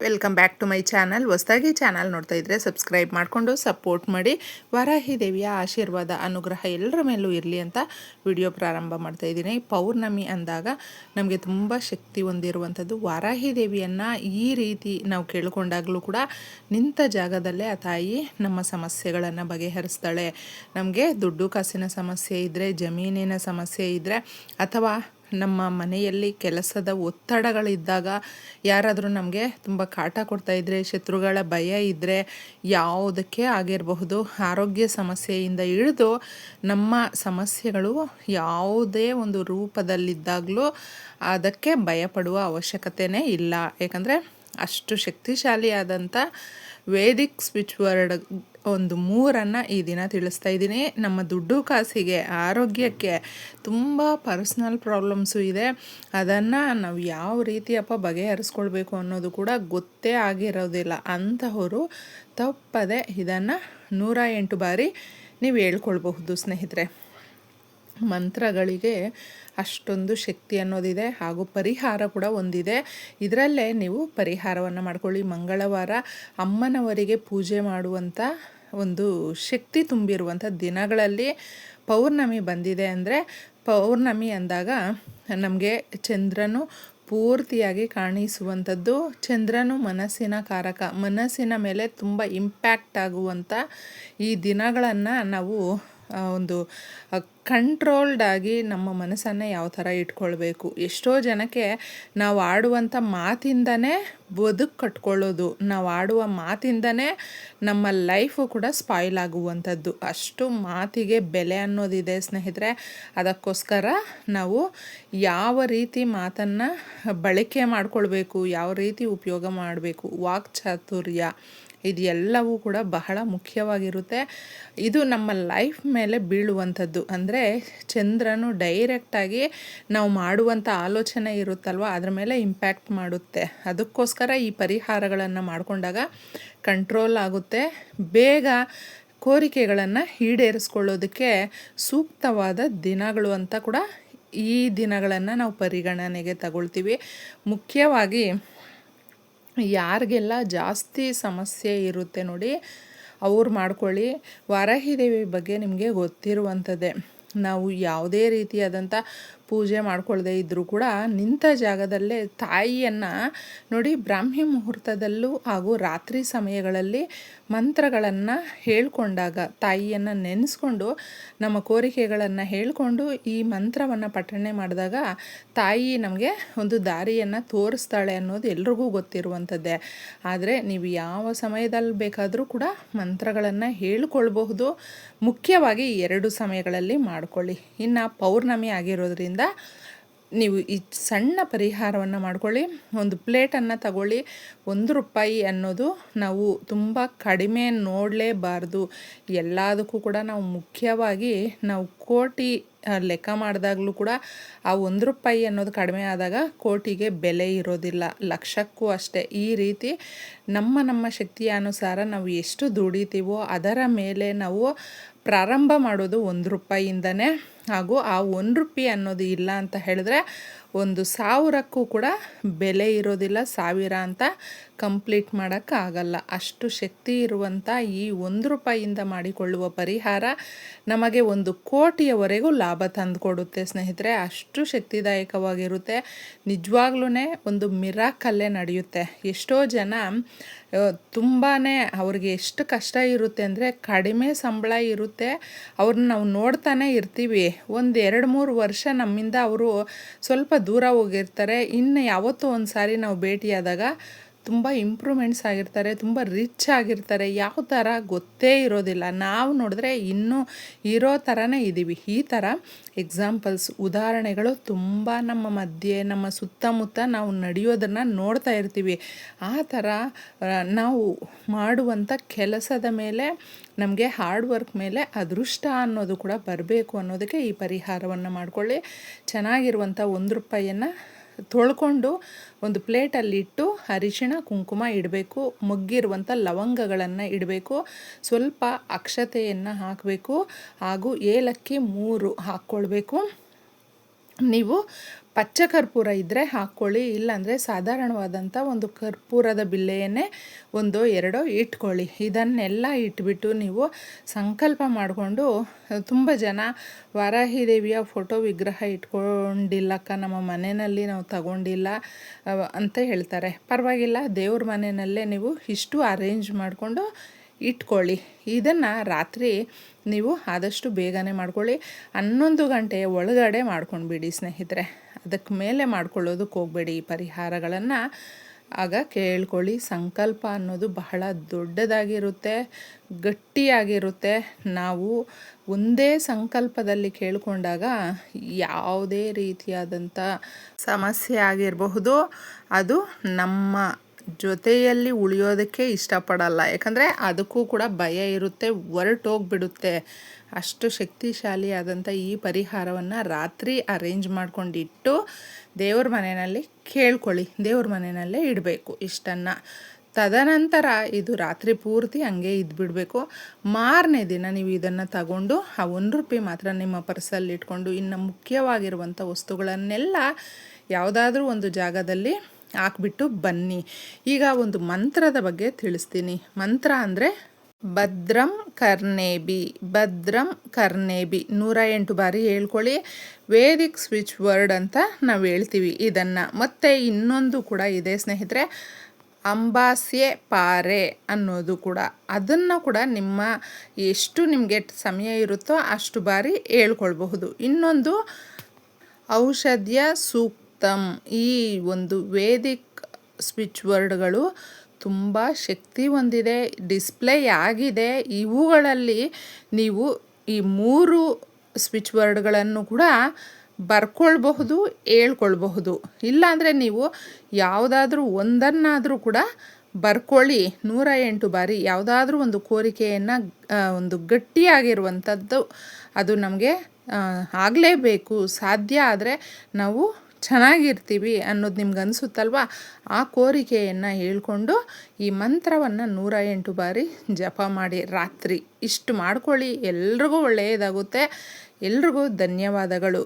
Welcome back to my channel. ಹೊಸದಾಗಿ channel ನೋಡ್ತಾ ಇದ್ದರೆ ಸಬ್ಸ್ಕ್ರೈಬ್ ಮಾಡಿಕೊಂಡು ಸಪೋರ್ಟ್ ಮಾಡಿ. ವರಾಹಿ ದೇವಿಯ ಆಶೀರ್ವಾದ, ಅನುಗ್ರಹ ಎಲ್ಲರ ಮೇಲೂ ಇರಲಿ ಅಂತ ವಿಡಿಯೋ ಪ್ರಾರಂಭ ಮಾಡ್ತಾ ಇದ್ದೀನಿ. ಪೌರ್ಣಮಿ ಅಂದಾಗ ನಮಗೆ ತುಂಬ ಶಕ್ತಿ ಹೊಂದಿರುವಂಥದ್ದು ವಾರಾಹಿ ದೇವಿಯನ್ನು ಈ ರೀತಿ ನಾವು ಕೇಳ್ಕೊಂಡಾಗಲೂ ಕೂಡ ನಿಂತ ಜಾಗದಲ್ಲೇ ಆ ತಾಯಿ ನಮ್ಮ ಸಮಸ್ಯೆಗಳನ್ನು ಬಗೆಹರಿಸ್ತಾಳೆ. ನಮಗೆ ದುಡ್ಡು, ಕಾಸಿನ ಸಮಸ್ಯೆ ಇದ್ದರೆ ಜಮೀನಿನ ಸಮಸ್ಯೆ ಇದ್ದರೆ ಅಥವಾ ನಮ್ಮ ಮನೆಯಲ್ಲಿ ಕೆಲಸದ ಒತ್ತಡಗಳಿದ್ದಾಗ ಯಾರಾದರೂ ನಮಗೆ ತುಂಬ ಕಾಟ ಕೊಡ್ತಾ ಇದ್ದರೆ ಶತ್ರುಗಳ ಭಯ ಇದ್ದರೆ ಯಾವುದಕ್ಕೆ ಆಗಿರಬಹುದು, ಆರೋಗ್ಯ ಸಮಸ್ಯೆಯಿಂದ ಹಿಡಿದು ನಮ್ಮ ಸಮಸ್ಯೆಗಳು ಯಾವುದೇ ಒಂದು ರೂಪದಲ್ಲಿದ್ದಾಗಲೂ ಅದಕ್ಕೆ ಭಯಪಡುವ ಅವಶ್ಯಕತೆಯೇ ಇಲ್ಲ. ಯಾಕಂದರೆ ಅಷ್ಟು ಶಕ್ತಿಶಾಲಿಯಾದಂಥ ವೇದಿಕ್ ಸ್ವಿಚ್ ವರ್ಡ್ ಒಂದು ಮೂರನ್ನು ಈ ದಿನ ತಿಳಿಸ್ತಾ ಇದ್ದೀನಿ. ನಮ್ಮ ದುಡ್ಡು ಕಾಸಿಗೆ, ಆರೋಗ್ಯಕ್ಕೆ ತುಂಬ ಪರ್ಸ್ನಲ್ ಪ್ರಾಬ್ಲಮ್ಸು ಇದೆ. ಅದನ್ನು ನಾವು ಯಾವ ರೀತಿಯಪ್ಪ ಬಗೆಹರಿಸ್ಕೊಳ್ಬೇಕು ಅನ್ನೋದು ಕೂಡ ಗೊತ್ತೇ ಆಗಿರೋದಿಲ್ಲ. ಅಂತಹವರು ತಪ್ಪದೆ ಇದನ್ನು ನೂರ ಎಂಟು ಬಾರಿ ನೀವು ಹೇಳ್ಕೊಳ್ಬಹುದು ಸ್ನೇಹಿತರೆ. ಮಂತ್ರಗಳಿಗೆ ಅಷ್ಟೊಂದು ಶಕ್ತಿ ಅನ್ನೋದಿದೆ ಹಾಗೂ ಪರಿಹಾರ ಕೂಡ ಒಂದಿದೆ. ಇದರಲ್ಲೇ ನೀವು ಪರಿಹಾರವನ್ನು ಮಾಡ್ಕೊಳ್ಳಿ. ಮಂಗಳವಾರ ಅಮ್ಮನವರಿಗೆ ಪೂಜೆ ಮಾಡುವಂಥ ಒಂದು ಶಕ್ತಿ ತುಂಬಿರುವಂಥ ದಿನಗಳಲ್ಲಿ ಪೌರ್ಣಮಿ ಬಂದಿದೆ ಅಂದರೆ ಪೌರ್ಣಮಿ ಅಂದಾಗ ನಮಗೆ ಚಂದ್ರನು ಪೂರ್ತಿಯಾಗಿ ಕಾಣಿಸುವಂಥದ್ದು. ಚಂದ್ರನು ಮನಸ್ಸಿನ ಕಾರಕ. ಮನಸ್ಸಿನ ಮೇಲೆ ತುಂಬ ಇಂಪ್ಯಾಕ್ಟ್ ಆಗುವಂಥ ಈ ದಿನಗಳನ್ನು ನಾವು ಒಂದು ಕಂಟ್ರೋಲ್ಡ್ ಆಗಿ ನಮ್ಮ ಮನಸ್ಸನ್ನು ಯಾವ ಥರ ಇಟ್ಕೊಳ್ಬೇಕು. ಎಷ್ಟೋ ಜನಕ್ಕೆ ನಾವು ಆಡುವಂಥ ಮಾತಿಂದನೇ ಬದುಕು ಕಟ್ಕೊಳ್ಳೋದು. ನಾವು ಆಡುವ ಮಾತಿಂದನೇ ನಮ್ಮ ಲೈಫು ಕೂಡ ಸ್ಪಾಯ್ಲ್ ಆಗುವಂಥದ್ದು. ಅಷ್ಟು ಮಾತಿಗೆ ಬೆಲೆ ಅನ್ನೋದಿದೆ ಸ್ನೇಹಿತರೆ. ಅದಕ್ಕೋಸ್ಕರ ನಾವು ಯಾವ ರೀತಿ ಮಾತನ್ನು ಬಳಕೆ ಮಾಡಿಕೊಳ್ಬೇಕು, ಯಾವ ರೀತಿ ಉಪಯೋಗ ಮಾಡಬೇಕು ವಾಕ್ಚಾತುರ್ಯ ಇದೆಲ್ಲವೂ ಕೂಡ ಬಹಳ ಮುಖ್ಯವಾಗಿರುತ್ತೆ. ಇದು ನಮ್ಮ ಲೈಫ್ ಮೇಲೆ ಬೀಳುವಂಥದ್ದು. ಅಂದರೆ ಚಂದ್ರನು ಡೈರೆಕ್ಟಾಗಿ ನಾವು ಮಾಡುವಂಥ ಆಲೋಚನೆ ಇರುತ್ತಲ್ವ? ಅದ್ರ ಮೇಲೆ ಇಂಪ್ಯಾಕ್ಟ್ ಮಾಡುತ್ತೆ. ಅದಕ್ಕೋಸ್ಕರ ಈ ಪರಿಹಾರಗಳನ್ನು ಮಾಡಿಕೊಂಡಾಗ ಕಂಟ್ರೋಲ್ ಆಗುತ್ತೆ. ಬೇಗ ಕೋರಿಕೆಗಳನ್ನು ಈಡೇರಿಸ್ಕೊಳ್ಳೋದಕ್ಕೆ ಸೂಕ್ತವಾದ ದಿನಗಳು ಅಂತ ಕೂಡ ಈ ದಿನಗಳನ್ನು ನಾವು ಪರಿಗಣನೆಗೆ ತಗೊಳ್ತೀವಿ. ಮುಖ್ಯವಾಗಿ ಯಾರಿಗೆಲ್ಲ ಜಾಸ್ತಿ ಸಮಸ್ಯೆ ಇರುತ್ತೆ ನೋಡಿ, ಅವ್ರು ಮಾಡ್ಕೊಳ್ಳಿ. ವಾರಾಹಿ ದೇವಿ ಬಗ್ಗೆ ನಿಮಗೆ ಗೊತ್ತಿರುವಂಥದ್ದೇ. ನಾವು ಯಾವುದೇ ರೀತಿಯಾದಂಥ ಪೂಜೆ ಮಾಡ್ಕೊಳ್ಳದೆ ಇದ್ದರೂ ಕೂಡ ನಿಂತ ಜಾಗದಲ್ಲೇ ತಾಯಿಯನ್ನು ನೋಡಿ ಬ್ರಾಹ್ಮಿ ಮುಹೂರ್ತದಲ್ಲೂ ಹಾಗೂ ರಾತ್ರಿ ಸಮಯಗಳಲ್ಲಿ ಮಂತ್ರಗಳನ್ನು ಹೇಳ್ಕೊಂಡಾಗ ತಾಯಿಯನ್ನು ನೆನೆಸ್ಕೊಂಡು ನಮ್ಮ ಕೋರಿಕೆಗಳನ್ನು ಹೇಳಿಕೊಂಡು ಈ ಮಂತ್ರವನ್ನು ಪಠಣೆ ಮಾಡಿದಾಗ ತಾಯಿ ನಮಗೆ ಒಂದು ದಾರಿಯನ್ನು ತೋರಿಸ್ತಾಳೆ ಅನ್ನೋದು ಎಲ್ರಿಗೂ ಗೊತ್ತಿರುವಂಥದ್ದೇ ಆದರೆ ನೀವು ಯಾವ ಸಮಯದಲ್ಲಿ ಬೇಕಾದರೂ ಕೂಡ ಮಂತ್ರಗಳನ್ನು ಹೇಳ್ಕೊಳ್ಬಹುದು. ಮುಖ್ಯವಾಗಿ ಎರಡು ಸಮಯಗಳಲ್ಲಿ ಮಾಡ್ಕೊಳ್ಳಿ. ಇನ್ನು ಪೌರ್ಣಮಿ ಆಗಿರೋದ್ರಿಂದ ನೀವು ಈ ಸಣ್ಣ ಪರಿಹಾರವನ್ನು ಮಾಡ್ಕೊಳ್ಳಿ. ಒಂದು ಪ್ಲೇಟನ್ನು ತಗೊಳ್ಳಿ. ಒಂದು ರೂಪಾಯಿ ಅನ್ನೋದು ನಾವು ತುಂಬ ಕಡಿಮೆ ನೋಡಲೇಬಾರ್ದು. ಎಲ್ಲದಕ್ಕೂ ಕೂಡ ನಾವು ಮುಖ್ಯವಾಗಿ ನಾವು ಕೋಟಿ ಲೆಕ್ಕ ಮಾಡಿದಾಗಲೂ ಕೂಡ ಆ ಒಂದು ರೂಪಾಯಿ ಅನ್ನೋದು ಕಡಿಮೆ ಆದಾಗ ಕೋಟಿಗೆ ಬೆಲೆ ಇರೋದಿಲ್ಲ. ಲಕ್ಷಕ್ಕೂ ಅಷ್ಟೇ. ಈ ರೀತಿ ನಮ್ಮ ನಮ್ಮ ಶಕ್ತಿಯ ಅನುಸಾರ ನಾವು ಎಷ್ಟು ದುಡಿತೀವೋ ಅದರ ಮೇಲೆ ನಾವು ಪ್ರಾರಂಭ ಮಾಡೋದು ಒಂದು ರೂಪಾಯಿಯಿಂದನೇ. ಹಾಗೂ ಆ ಒಂದು ರೂಪಾಯಿ ಅನ್ನೋದು ಇಲ್ಲ ಅಂತ ಹೇಳಿದ್ರೆ ಒಂದು ಸಾವಿರಕ್ಕೂ ಕೂಡ ಬೆಲೆ ಇರೋದಿಲ್ಲ, ಸಾವಿರ ಅಂತ ಕಂಪ್ಲೀಟ್ ಮಾಡೋಕ್ಕಾಗಲ್ಲ ಅಷ್ಟು ಶಕ್ತಿ ಇರುವಂಥ ಈ ಒಂದು ರೂಪಾಯಿಯಿಂದ ಮಾಡಿಕೊಳ್ಳುವ ಪರಿಹಾರ ನಮಗೆ ಒಂದು ಕೋಟಿಯವರೆಗೂ ಲಾಭ ತಂದುಕೊಡುತ್ತೆ ಸ್ನೇಹಿತರೆ. ಅಷ್ಟು ಶಕ್ತಿದಾಯಕವಾಗಿರುತ್ತೆ. ನಿಜವಾಗ್ಲೂ ಒಂದು ಮಿರಾಕಲ್ಲೇ ನಡೆಯುತ್ತೆ. ಎಷ್ಟೋ ಜನ ತುಂಬಾ ಅವ್ರಿಗೆ ಎಷ್ಟು ಕಷ್ಟ ಇರುತ್ತೆ ಅಂದರೆ ಕಡಿಮೆ ಸಂಬಳ ಇರುತ್ತೆ. ಅವ್ರನ್ನ ನಾವು ನೋಡ್ತಾನೆ ಇರ್ತೀವಿ. ಒಂದು ಎರಡು ಮೂರು ವರ್ಷ ನಮ್ಮಿಂದ ಅವರು ಸ್ವಲ್ಪ ದೂರ ಹೋಗಿರ್ತಾರೆ. ಇನ್ನು ಯಾವತ್ತೂ ಒಂದು ಸಾರಿ ನಾವು ಭೇಟಿಯಾದಾಗ ತುಂಬ ಇಂಪ್ರೂವ್ಮೆಂಟ್ಸ್ ಆಗಿರ್ತಾರೆ, ತುಂಬ ರಿಚ್ ಆಗಿರ್ತಾರೆ, ಯಾವ ಥರ ಗೊತ್ತೇ ಇರೋದಿಲ್ಲ. ನಾವು ನೋಡಿದ್ರೆ ಇನ್ನೂ ಇರೋ ಥರನೇ ಇದ್ದೀವಿ ಈ ಥರ ಎಕ್ಸಾಂಪಲ್ಸ್ ಉದಾಹರಣೆಗಳು ತುಂಬ ನಮ್ಮ ಮಧ್ಯೆ, ನಮ್ಮ ಸುತ್ತಮುತ್ತ ನಾವು ನಡೆಯೋದನ್ನು ನೋಡ್ತಾ ಇರ್ತೀವಿ. ಆ ಥರ ನಾವು ಮಾಡುವಂಥ ಕೆಲಸದ ಮೇಲೆ, ನಮಗೆ ಹಾರ್ಡ್ ವರ್ಕ್ ಮೇಲೆ ಅದೃಷ್ಟ ಅನ್ನೋದು ಕೂಡ ಬರಬೇಕು ಅನ್ನೋದಕ್ಕೆ ಈ ಪರಿಹಾರವನ್ನು ಮಾಡಿಕೊಳ್ಳಿ. ಚೆನ್ನಾಗಿರುವಂಥ ಒಂದು ರೂಪಾಯಿಯನ್ನು ತೊಳ್ಕೊಂಡು ಒಂದು ಪ್ಲೇಟಲ್ಲಿಟ್ಟು ಅರಿಶಿಣ, ಕುಂಕುಮ ಇಡಬೇಕು. ಮುಗ್ಗಿರುವಂಥ ಲವಂಗಗಳನ್ನು ಇಡಬೇಕು. ಸ್ವಲ್ಪ ಅಕ್ಷತೆಯನ್ನು ಹಾಕಬೇಕು. ಹಾಗೂ ಏಲಕ್ಕಿ ಮೂರು ಹಾಕ್ಕೊಳ್ಬೇಕು. ನೀವು ಪಚ್ಚ ಕರ್ಪೂರ ಇದ್ದರೆ ಹಾಕ್ಕೊಳ್ಳಿ ಇಲ್ಲಾಂದರೆ ಸಾಧಾರಣವಾದಂಥ ಒಂದು ಕರ್ಪೂರದ ಬಿಲ್ಲೆಯನ್ನೇ ಒಂದು ಎರಡೋ ಇಟ್ಕೊಳ್ಳಿ. ಇದನ್ನೆಲ್ಲ ಇಟ್ಬಿಟ್ಟು ನೀವು ಸಂಕಲ್ಪ ಮಾಡಿಕೊಂಡು, ತುಂಬ ಜನ ವಾರಾಹಿ ದೇವಿಯ ಫೋಟೋ ವಿಗ್ರಹ ಇಟ್ಕೊಂಡಿಲ್ಲಕ್ಕ, ನಮ್ಮ ಮನೆಯಲ್ಲಿ ನಾವು ತಗೊಂಡಿಲ್ಲ ಅಂತ ಹೇಳ್ತಾರೆ. ಪರವಾಗಿಲ್ಲ, ದೇವ್ರ ಮನೆಯಲ್ಲೇ ನೀವು ಇಷ್ಟು ಅರೇಂಜ್ ಮಾಡಿಕೊಂಡು ಇಟ್ಕೊಳ್ಳಿ. ಇದನ್ನು ರಾತ್ರಿ ನೀವು ಆದಷ್ಟು ಬೇಗನೆ ಮಾಡ್ಕೊಳ್ಳಿ. ಹನ್ನೊಂದು ಗಂಟೆ ಒಳಗಡೆ ಮಾಡ್ಕೊಂಡ್ಬಿಡಿ ಸ್ನೇಹಿತರೆ. ಅದಕ್ಕೆ ಮೇಲೆ ಮಾಡ್ಕೊಳ್ಳೋದಕ್ಕೆ ಹೋಗಬೇಡಿ. ಈ ಪರಿಹಾರಗಳನ್ನು ಆಗ ಕೇಳ್ಕೊಳ್ಳಿ. ಸಂಕಲ್ಪ ಅನ್ನೋದು ಬಹಳ ದೊಡ್ಡದಾಗಿರುತ್ತೆ, ಗಟ್ಟಿಯಾಗಿರುತ್ತೆ. ನಾವು ಒಂದೇ ಸಂಕಲ್ಪದಲ್ಲಿ ಕೇಳಿಕೊಂಡಾಗ ಯಾವುದೇ ರೀತಿಯಾದಂಥ ಸಮಸ್ಯೆ ಆಗಿರಬಹುದು. ಅದು ನಮ್ಮ ಜೊತೆಯಲ್ಲಿ ಉಳಿಯೋದಕ್ಕೆ ಇಷ್ಟಪಡಲ್ಲ. ಯಾಕಂದರೆ ಅದಕ್ಕೂ ಕೂಡ ಭಯ ಇರುತ್ತೆ ಹೊರಟೋಗ್ಬಿಡುತ್ತೆ ಅಷ್ಟು ಶಕ್ತಿಶಾಲಿಯಾದಂಥ ಈ ಪರಿಹಾರವನ್ನು ರಾತ್ರಿ ಅರೇಂಜ್ ಮಾಡ್ಕೊಂಡಿಟ್ಟು ದೇವ್ರ ಮನೆಯಲ್ಲಿ ಕೇಳ್ಕೊಳ್ಳಿ, ದೇವ್ರ ಮನೆಯಲ್ಲೇ ಇಡಬೇಕು ಇಷ್ಟನ್ನು. ತದನಂತರ ಇದು ರಾತ್ರಿ ಪೂರ್ತಿ ಹಂಗೆ ಇದ್ಬಿಡಬೇಕು. ಮಾರನೇ ದಿನ ನೀವು ಇದನ್ನು ತಗೊಂಡು ಆ ಒಂದು ರೂಪಾಯಿ ಮಾತ್ರ ನಿಮ್ಮ ಪರ್ಸಲ್ಲಿ ಇಟ್ಕೊಂಡು ಇನ್ನು ಮುಖ್ಯವಾಗಿರುವಂಥ ವಸ್ತುಗಳನ್ನೆಲ್ಲ ಯಾವುದಾದ್ರೂ ಒಂದು ಜಾಗದಲ್ಲಿ ಹಾಕ್ಬಿಟ್ಟು ಬನ್ನಿ. ಈಗ ಒಂದು ಮಂತ್ರದ ಬಗ್ಗೆ ತಿಳಿಸ್ತೀನಿ. ಮಂತ್ರ ಅಂದರೆ ಭದ್ರಂ ಕರ್ನೇಬಿ ಭದ್ರಂ ಕರ್ನೇಬಿ ನೂರ ಎಂಟು ಬಾರಿ ಹೇಳ್ಕೊಳ್ಳಿ. ವೇದಿಕ್ ಸ್ವಿಚ್ ವರ್ಡ್ ಅಂತ ನಾವು ಹೇಳ್ತೀವಿ ಇದನ್ನು. ಮತ್ತು ಇನ್ನೊಂದು ಕೂಡ ಇದೆ ಸ್ನೇಹಿತರೆ, ಅಂಬಾಸ್ಯೆ ಪಾರೆ ಅನ್ನೋದು ಕೂಡ. ಅದನ್ನು ಕೂಡ ನಿಮ್ಮ ಎಷ್ಟು ನಿಮಗೆ ಸಮಯ ಇರುತ್ತೋ ಅಷ್ಟು ಬಾರಿ ಹೇಳ್ಕೊಳ್ಬಹುದು. ಇನ್ನೊಂದು ಔಷಧಿಯ ಸೂಕ್ತಂ ಈ ಒಂದು ವೇದಿಕ್ ಸ್ವಿಚ್ ವರ್ಡ್ಗಳು ತುಂಬ ಶಕ್ತಿ ಹೊಂದಿದೆ, ಡಿಸ್ಪ್ಲೇ ಆಗಿದೆ. ಇವುಗಳಲ್ಲಿ ನೀವು ಈ ಮೂರು ಸ್ವಿಚ್ ವರ್ಡ್ಗಳನ್ನು ಕೂಡ ಬರ್ಕೊಳ್ಬಹುದು, ಹೇಳ್ಕೊಳ್ಬಹುದು. ಇಲ್ಲಾಂದರೆ ನೀವು ಯಾವುದಾದ್ರೂ ಒಂದನ್ನಾದರೂ ಕೂಡ ಬರ್ಕೊಳ್ಳಿ. ನೂರ ಎಂಟು ಬಾರಿ ಯಾವುದಾದ್ರೂ ಒಂದು ಕೋರಿಕೆಯನ್ನು ಒಂದು ಗಟ್ಟಿಯಾಗಿರುವಂಥದ್ದು ಅದು ನಮಗೆ ಆಗಲೇಬೇಕು. ಸಾಧ್ಯ ಆದರೆ ನಾವು ಚೆನ್ನಾಗಿರ್ತೀವಿ ಅನ್ನೋದು ನಿಮ್ಗೆ ಅನಿಸುತ್ತಲ್ವ ಆ ಕೋರಿಕೆಯನ್ನು ಹೇಳ್ಕೊಂಡು ಈ ಮಂತ್ರವನ್ನು ನೂರ ಎಂಟು ಬಾರಿ ಜಪ ಮಾಡಿ ರಾತ್ರಿ ಇಷ್ಟು ಮಾಡ್ಕೊಳ್ಳಿ. ಎಲ್ರಿಗೂ ಒಳ್ಳೆಯದಾಗುತ್ತೆ. ಎಲ್ರಿಗೂ ಧನ್ಯವಾದಗಳು.